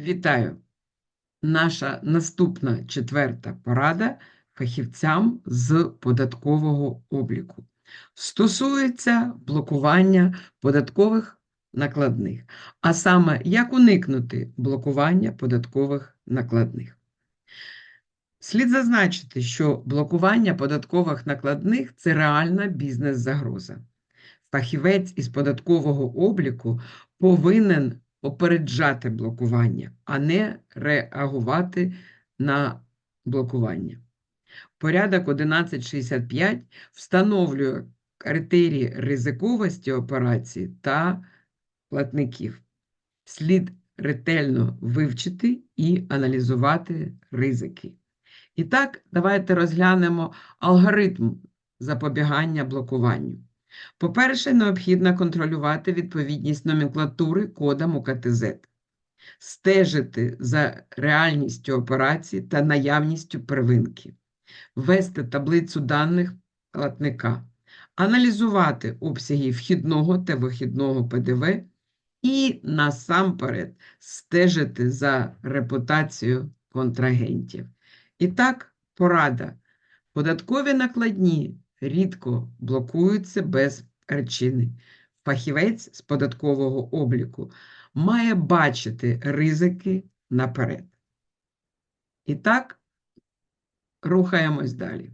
Вітаю! Наша наступна четверта порада фахівцям з податкового обліку стосується блокування податкових накладних, а саме як уникнути блокування податкових накладних. Слід зазначити, що блокування податкових накладних це реальна бізнес-загроза. Фахівець із податкового обліку повинен попереджати блокування, а не реагувати на блокування. Порядок 1165 встановлює критерії ризиковості операцій та платників. Слід ретельно вивчити і аналізувати ризики. І так, давайте розглянемо алгоритм запобігання блокуванню. По-перше, необхідно контролювати відповідність номенклатури кодам УКТЗ, стежити за реальністю операцій та наявністю первинки, ввести таблицю даних платника, аналізувати обсяги вхідного та вихідного ПДВ і насамперед стежити за репутацією контрагентів. І так, порада. Податкові накладні рідко блокуються без причини. Фахівець з податкового обліку має бачити ризики наперед. І так, рухаємось далі.